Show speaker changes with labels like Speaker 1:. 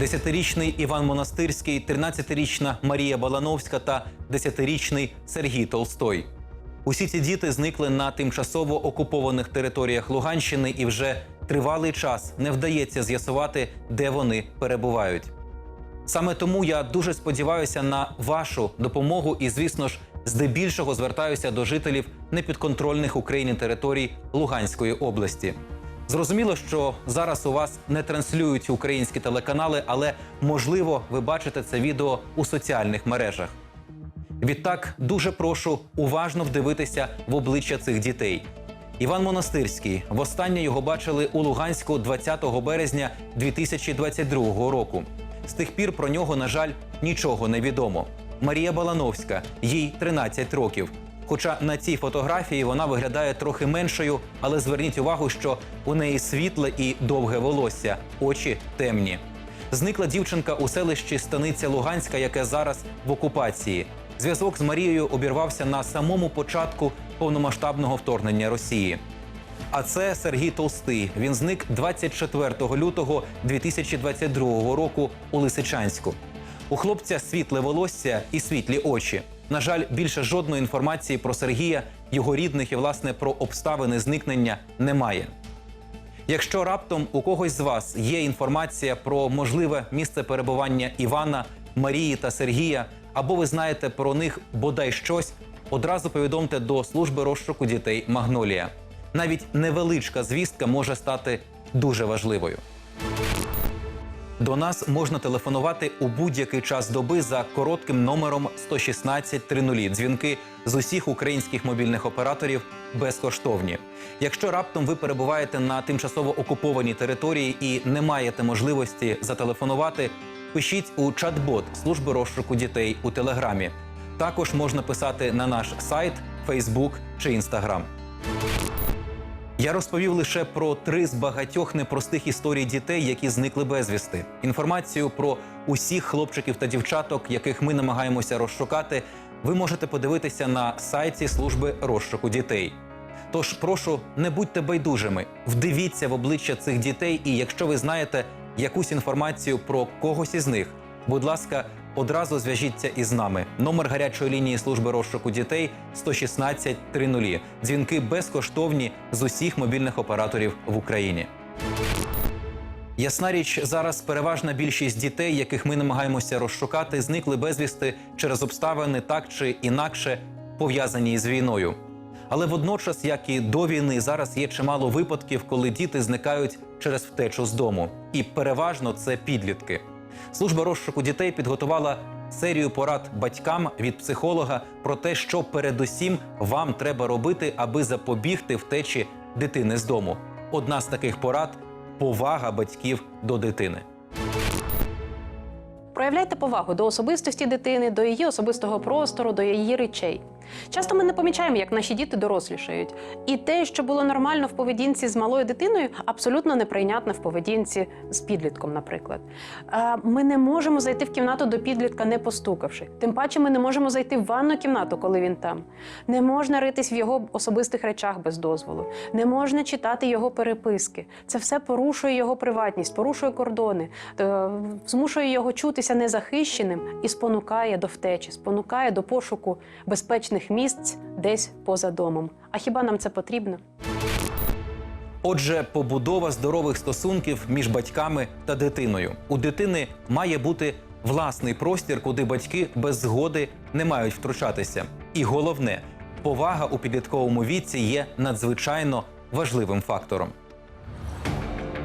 Speaker 1: 10-річний Іван Монастирський, 13-річна Марія Балановська та 10-річний Сергій Толстой. Усі ці діти зникли на тимчасово окупованих територіях Луганщини і вже тривалий час не вдається з'ясувати, де вони перебувають. Саме тому я дуже сподіваюся на вашу допомогу і, звісно ж, здебільшого звертаюся до жителів непідконтрольних Україні територій Луганської області. Зрозуміло, що зараз у вас не транслюють українські телеканали, але можливо ви бачите це відео у соціальних мережах. Відтак дуже прошу уважно вдивитися в обличчя цих дітей. Іван Монастирський востаннє його бачили у Луганську 20 березня 2022 року. З тих пір про нього, на жаль, нічого не відомо. Марія Балановська, їй 13 років. Хоча на цій фотографії вона виглядає трохи меншою, але зверніть увагу, що у неї світле і довге волосся, очі темні. Зникла дівчинка у селищі Станиця Луганська, яке зараз в окупації. Зв'язок з Марією обірвався на самому початку повномасштабного вторгнення Росії. А це Сергій Толстий. Він зник 24 лютого 2022 року у Лисичанську. У хлопця світле волосся і світлі очі. На жаль, більше жодної інформації про Сергія, його рідних і власне про обставини зникнення немає. Якщо раптом у когось з вас є інформація про можливе місце перебування Івана, Марії та Сергія, або ви знаєте про них бодай щось, одразу повідомте до служби розшуку дітей Магнолія. Навіть невеличка звістка може стати дуже важливою. До нас можна телефонувати у будь-який час доби за коротким номером 116 30. Дзвінки з усіх українських мобільних операторів безкоштовні. Якщо раптом ви перебуваєте на тимчасово окупованій території і не маєте можливості зателефонувати, пишіть у чат-бот служби розшуку дітей у телеграмі. Також можна писати на наш сайт, Фейсбук чи Інстаграм. Я розповів лише про три з багатьох непростих історій дітей, які зникли безвісти. Інформацію про усіх хлопчиків та дівчаток, яких ми намагаємося розшукати, ви можете подивитися на сайті служби розшуку дітей. Тож прошу, не будьте байдужими, вдивіться в обличчя цих дітей, і якщо ви знаєте якусь інформацію про когось із них, будь ласка, одразу зв'яжіться із нами. Номер гарячої лінії служби розшуку дітей 116 30. Дзвінки безкоштовні з усіх мобільних операторів в Україні. Ясна річ, зараз переважна більшість дітей, яких ми намагаємося розшукати, зникли безвісти через обставини так чи інакше пов'язані із війною. Але водночас, як і до війни, зараз є чимало випадків, коли діти зникають через втечу з дому, і переважно це підлітки. Служба розшуку дітей підготувала серію порад батькам від психолога про те, що передусім вам треба робити, аби запобігти втечі дитини з дому. Одна з таких порад повага батьків до дитини.
Speaker 2: Проявляйте повагу до особистості дитини, до її особистого простору, до її речей. Часто ми не помічаємо, як наші діти дорослішають. І те, що було нормально в поведінці з малою дитиною, абсолютно неприйнятно в поведінці з підлітком, наприклад. Ми не можемо зайти в кімнату до підлітка, не постукавши. Тим паче, ми не можемо зайти в ванну кімнату, коли він там. Не можна ритись в його особистих речах без дозволу. Не можна читати його переписки. Це все порушує його приватність, порушує кордони, е, змушує його чутися незахищеним і спонукає до втечі, спонукає до пошуку безпечних місць десь поза домом. А хіба нам це потрібно?
Speaker 1: Отже, побудова здорових стосунків між батьками та дитиною. У дитини має бути власний простір, куди батьки без згоди не мають втручатися. І головне, повага у підлітковому віці є надзвичайно важливим фактором.